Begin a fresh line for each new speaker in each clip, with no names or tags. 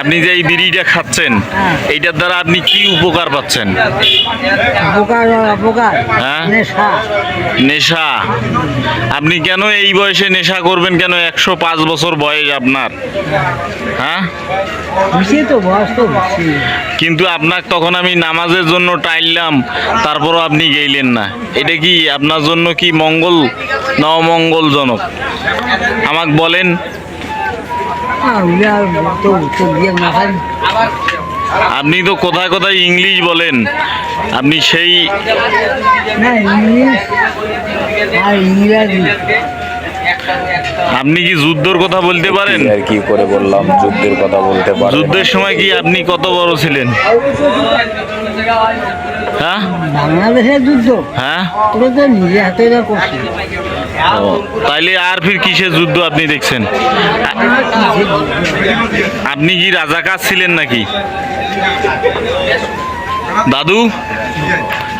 আপনি যে এই বিড়িটা খাচ্ছেন
হ্যাঁ।
এইটার দ্বারা আপনি কি উপকার পাচ্ছেন? হ্যাঁ?
নেশা।
নেশা? আপনি কেন এই বয়সে নেশা করবেন কেন? একশো পাঁচ বছর বয়স আপনার। হ্যাঁ? কিন্তু আপনার তখন আমি নামাজের জন্য টাইললাম তারপরও আপনি গেইলেন না। এটা কি আপনার জন্য কি মঙ্গল ন অমঙ্গলজনক? আমাকে বলেন আপনি তো কোথায় কোথায় ইংলিশ বলেন। আপনি সেই আপনি কি যুদ্ধর কথা বলতে পারেন?
আর কি করে বললাম যুদ্ধের কথা বলতে পারবেন
যুদ্ধের সময় কি আপনি কত বড় ছিলেন? হ্যাঁ?
বাংলাদেশের যুদ্ধ?
হ্যাঁ?
ওটা তো নিজে হাতে না
তাইলে আর ফির কিসের যুদ্ধ আপনি দেখছেন? আপনি কি রাজাকার ছিলেন নাকি? দাদু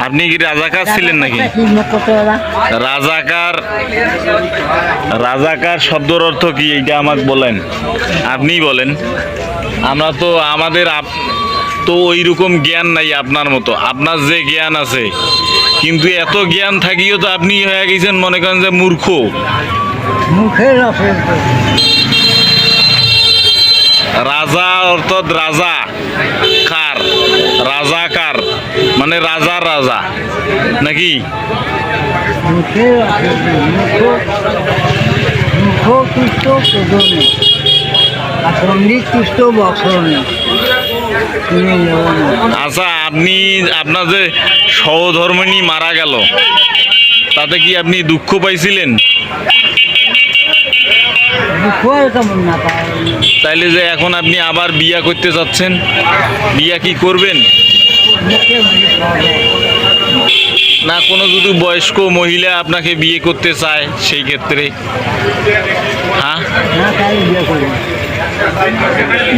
আপনি কি রাজাকার ছিলেন নাকি? রাজাকার রাজাকার শব্দের অর্থ কি এইটা আমাকে বলেন। আপনি বলেন। আমরা তো আমাদের আপ- তো ওই রকম জ্ঞান নাই আপনার মতো। আপনার যে জ্ঞান আছে। কিন্তু এত জ্ঞান থাকিও তো আপনি হয়ে গেছেন মনে করেন যে মূর্খ।
মুখের রসের তো।
রাজা অর্থাৎ রাজা কার? মানে রাজা রাজা। নাকি?
মুখ তুষ্ট তুষ্ট
আচ্ছা আপনি আপনার যে সহধর্মিণী মারা গেল তাতে কি আপনি দুঃখ পাইছিলেন? তাইলে যে এখন আপনি আবার বিয়া করতে যাচ্ছেন বিয়া কি করবেন?
হয়।
না কোনো যদি বয়স্ক মহিলা আপনাকে বিয়ে করতে চায় সেই ক্ষেত্রে। হ্যাঁ?
করি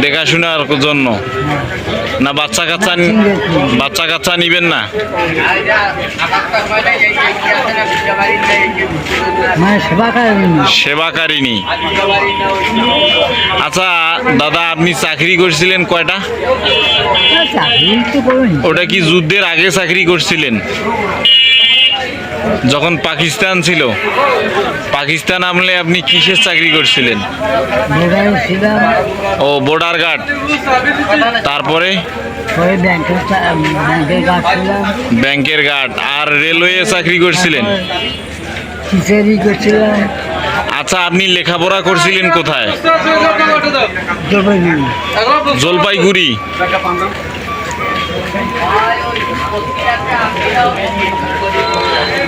দেখাশোনার জন্য। না বাচ্চা কাচ্চা বাচ্চা কাচ্চা নিবেন না?
মানে সেবা করেন।
সেবাকারিনী আচ্ছা দাদা আপনি চাকরি করছিলেন কয়টা? ওটা কি যুদ্ধের আগে চাকরি করছিলেন? যখন পাকিস্তান ছিল, পাকিস্তান আমলে আপনি কিসের চাকরি করছিলেন? ও বর্ডার গার্ড তারপরে?
ব্যাংকের
গার্ড আর রেলওয়ে চাকরি করছিলেন? আচ্ছা আপনি লেখাপড়া করছিলেন কোথায়?
জলপাইগুড়ি।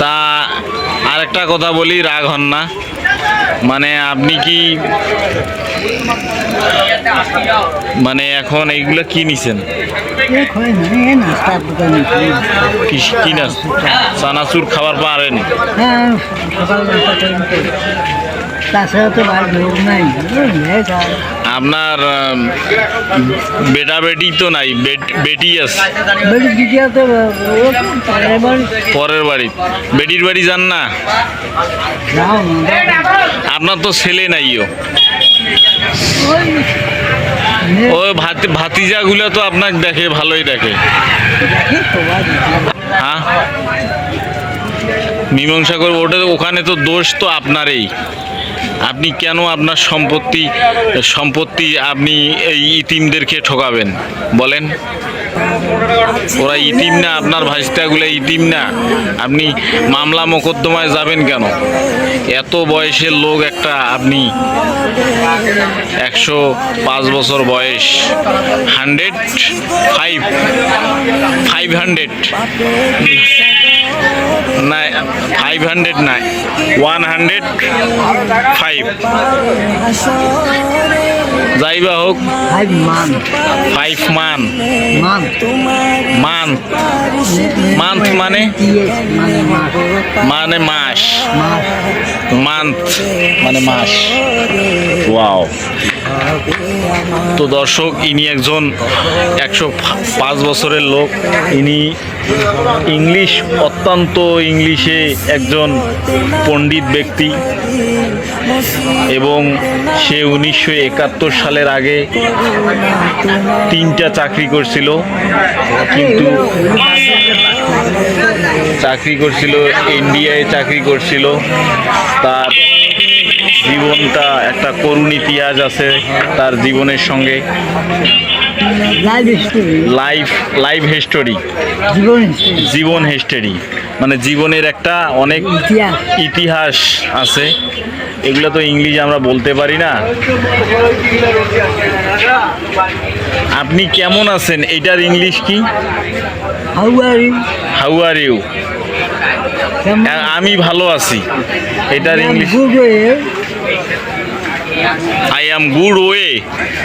তা আরেকটা কথা বলি, রাগ হন না। মানে আপনি কি মানে এখন এইগুলো কি নিছেন? কি চানাচুর খাবার পারেন।
হ্যাঁ তাছাড়া তো ভাই নাই।
আপনার বেটা বেটি তো নাই বেট- আছে। পরের বাড়ি। বেটির বাড়ি যান না? আপনার তো ছেলে নাইও ও। ভাতিজাগুলো তো আপনাকে দেখে ভালোই দেখে। হ্যাঁ? মীমাংসা করব ওটা ওখানে তো দোষ তো আপনারই। আপনি কেন আপনার সম্পত্তি সম্পত্তি আপনি এই ইতিমদেরকে ঠকাবেন? বলেন। ওরা ইতিম না, আপনার ভাইস্তাগুলো ইতিম না। আপনি মামলা মোকদ্দমায় যাবেন কেন? এত বয়সের লোক একটা আপনি। একশো পাঁচ বছর বয়স। Hundred? Five. Five hundred. Five hundred না ওয়ান হান্ড্রেড ফাইভ যাইবা হোক ফাইভ মান
মান
মান মান্থ মানে
মানে
মানে মাস মান্থ মানে মাস ওয়াও তো দর্শক, ইনি একজন একশো পাঁচ বছরের লোক। ইনি ইংলিশ, অত্যন্ত ইংলিশে একজন পণ্ডিত ব্যক্তি। এবং সে উনিশশো একাত্তর সালের আগে তিনটা চাকরি করছিল, কিন্তু চাকরি করছিল ইন্ডিয়ায় চাকরি করছিল। তার জীবনটা একটা করুণ ইতিহাস আছে তার জীবনের সঙ্গে লাইফ লাইফ হিস্টোরি
জীবন
হিস্টোরি মানে জীবনের একটা অনেক
ইতিহাস।
ইতিহাস আছে। এগুলো তো ইংলিশ আমরা বলতে পারি না। আপনি কেমন আছেন? এটার ইংলিশ কি?
How are you
how are you আমি ভালো আছি। এটার English I am good way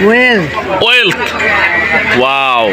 well
wealth wow